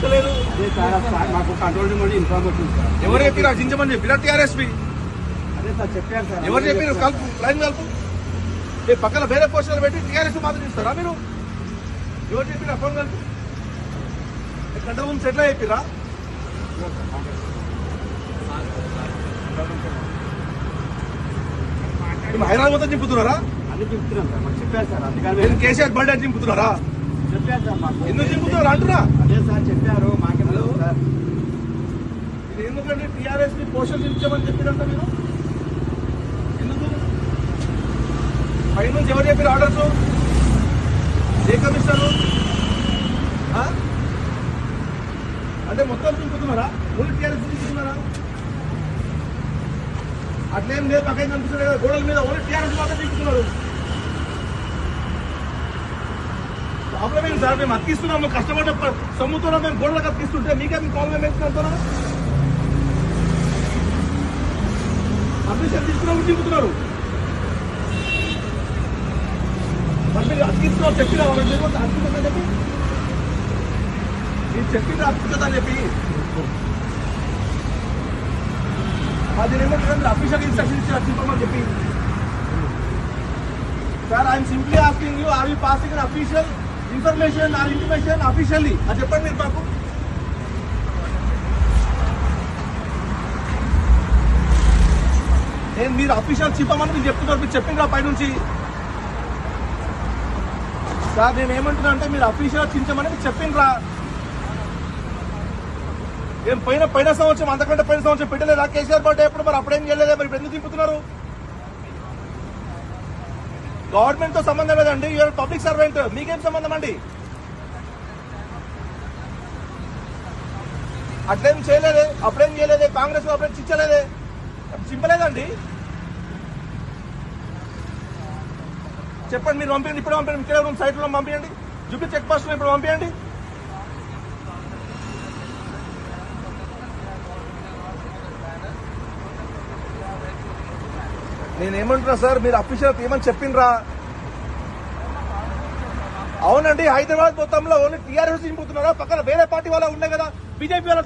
Sir మాకు control room ఎవరు చెప్పిరా చించమని చెప్పిరా టీఆర్ఎస్పీ అదే సార్ చెప్పారు సార్. ఎవరు చెప్పారు కలుపు లైన్ కలుపు. ఏ పక్కన వేరే పోస్టర్లు పెట్టి టీఆర్ఎస్ మాత్రం ఇస్తారా మీరు? ఎవరు చెప్పిరా ఫోన్ కలుపు. కంట్రోల్ రూమ్స్ ఎట్లా చెప్పిరా మేము హైదరాబాద్ మొత్తం చింపుతున్నారా? అన్ని చెప్తున్నాం సార్. చెప్పారు సార్. అందుకని కేసీఆర్ బర్త్డే చింపుతున్నారా? ఎందుకు చింపుతున్నారు అంటున్నా. అదే సార్ చెప్పారు మాకే తెలుసు సార్. ఇది ఎందుకంటే టీఆర్ఎస్ని పోషన్ చించమని చెప్పినంత మీరు? ఎందుకు? పైనుంచి ఎవరు చెప్పారు ఆర్డర్స్? ఏ కమిషనరు? అంటే మొత్తం చింపుతున్నారా ఓన్లీ టీఆర్ఎస్ చింపుతున్నారా అట్లేం లేదు పక్కన కనిపిస్తుంది కదా. గోడల మీద ఓన్లీ టీఆర్ఎస్ మాత్రం చింపుతున్నారు ప్రాబ్లం ఏంటి సార్ మేము అతికిస్తున్నాము కష్టపడ్డ ప- సొమ్ముతో మేము గోడలకు అతికిస్తుంటే మీకే మీ ప్రాబ్లం ఏంటి అంటున్నారు పర్మిషన్ తీసుకున్నాము చింపుతున్నారు మరి మీరు అతికిస్తున్నాం చెప్పినా వాళ్ళకి తెలియదు అతికిస్తుందని చెప్పి మీరు చెప్పింది అతికిస్తుందని చెప్పి అది ఏమంటారు మీరు అఫీషియల్ ఇన్స్ట్రక్షన్ ఇచ్చి చింపమని చెప్పి sir I'm simply asking you are you passing unofficial information or information officially అది చెప్పండి మీరు మాకు నేను మీరు అఫీషియల్ చెప్పమని మీరు చెప్తున్నారు మీరు చెప్పిండ్రా పైనుంచి? సార్ నేను ఏమంటున్నా అంటే మీరు అఫీషియల్ చించమని మీరు చెప్పిండ్రా. ఏం పైన పైన సంవత్సరం అంతకంటే పైన సంవత్సరం పెట్టలేదా? కేసీఆర్ పార్టీ ఎప్పుడు? మరి అప్పుడేం చేయలేదా? మరి ఇప్పుడు ఎందుకు దింపుతున్నారు గవర్నమెంట్తో సంబంధం లేదండి. యూఆర్ పబ్లిక్ సర్వెంట్ మీకేం సంబంధం అండి? అట్లేం చేయలేదే. అప్పుడేం చేయలేదే? కాంగ్రెస్ అప్పుడే చిచ్చలేదే? చింపలేదండి. చెప్పండి మీరు పంపించండి ఇప్పుడు పంపించండి ఇక్కడ సైట్లో పంపించండి జూబ్లీ చెక్ పోస్ట్ ఇప్పుడు పంపించండి నేనేమంటున్నా సార్ మీరు అఫీషియల్ ఏమని చెప్పిండ్రా? అవునండి హైదరాబాద్ మొత్తంలో ఓన్లీ టీఆర్ఎస్ చింపుతున్నారా పక్కన వేరే పార్టీ వాళ్ళ ఉన్నాయి కదా బీజేపీ వాళ్ళ